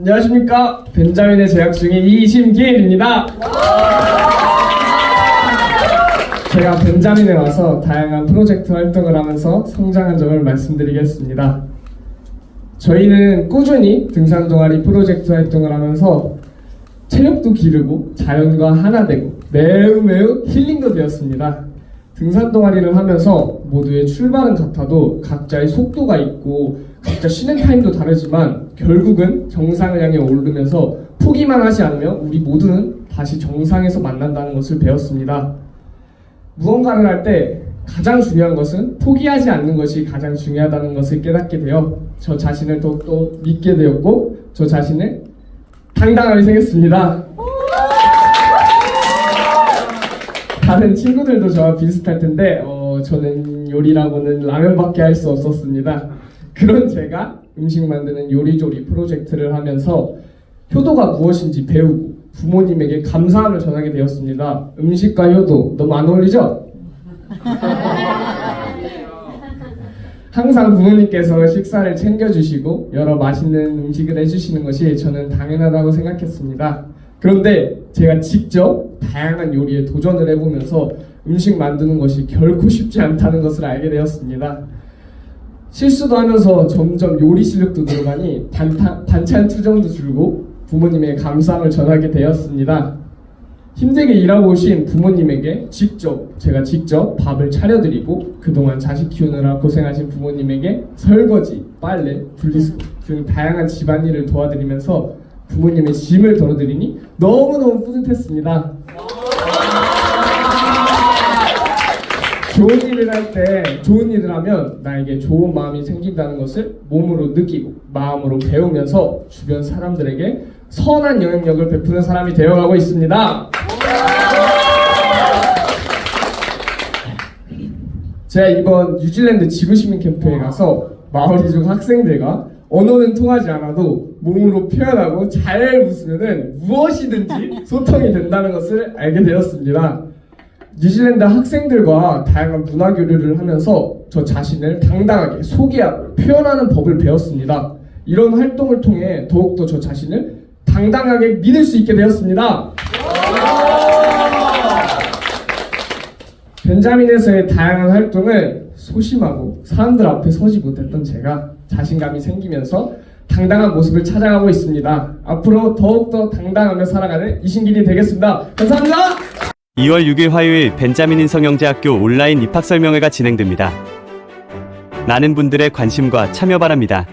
안녕하십니까 벤자민에 재학 중인 이심기입니다. 제가 벤자민에 와서 다양한 프로젝트 활동을 하면서 성장한 점을 말씀드리겠습니다. 저희는 꾸준히 등산 동아리 프로젝트 활동을 하면서 체력도 기르고 자연과 하나 되고 매우 매우 힐링도 되었습니다. 등산 동아리를 하면서 모두의 출발은 같아도 각자의 속도가 있고 각자 쉬는 타임도 다르지만 결국은 정상을 향해 오르면서 포기만 하지 않으면 우리 모두는 다시 정상에서 만난다는 것을 배웠습니다. 무언가를 할 때 가장 중요한 것은 포기하지 않는 것이 가장 중요하다는 것을 깨닫게 되어 저 자신을 더욱더 믿게 되었고 저 자신을 당당하게 생겼습니다. 다른 친구들도 저와 비슷할 텐데 어, 저는 요리라고는 라면밖에 할 수 없었습니다. 그런 제가 음식 만드는 요리조리 프로젝트를 하면서 효도가 무엇인지 배우고 부모님에게 감사함을 전하게 되었습니다. 음식과 효도 너무 안 어울리죠? 항상 부모님께서 식사를 챙겨주시고 여러 맛있는 음식을 해주시는 것이 저는 당연하다고 생각했습니다. 그런데 제가 직접 다양한 요리에 도전을 해보면서 음식 만드는 것이 결코 쉽지 않다는 것을 알게 되었습니다. 실수도 하면서 점점 요리 실력도 늘어가니 반찬 투정도 줄고 부모님의 감사함을 전하게 되었습니다. 힘들게 일하고 오신 부모님에게 직접 제가 직접 밥을 차려드리고 그동안 자식 키우느라 고생하신 부모님에게 설거지, 빨래, 분리수거 등 다양한 집안일을 도와드리면서 부모님의 짐을 덜어드리니 너무너무 뿌듯했습니다. 좋은 일을 할 때 좋은 일을 하면 나에게 좋은 마음이 생긴다는 것을 몸으로 느끼고 마음으로 배우면서 주변 사람들에게 선한 영향력을 베푸는 사람이 되어가고 있습니다. 제가 이번 뉴질랜드 지구시민 캠프에 가서 마오리족 학생들과 언어는 통하지 않아도 몸으로 표현하고 잘 웃으면 무엇이든지 소통이 된다는 것을 알게 되었습니다. 뉴질랜드 학생들과 다양한 문화 교류를 하면서 저 자신을 당당하게 소개하고 표현하는 법을 배웠습니다. 이런 활동을 통해 더욱더 저 자신을 당당하게 믿을 수 있게 되었습니다. 벤자민에서의 다양한 활동을 소심하고 사람들 앞에 서지 못했던 제가 자신감이 생기면서 당당한 모습을 찾아가고 있습니다. 앞으로 더욱더 당당하며 살아가는 이신길이 되겠습니다. 감사합니다. 2월 6일 화요일 벤자민 인성영재학교 온라인 입학 설명회가 진행됩니다. 많은 분들의 관심과 참여 바랍니다.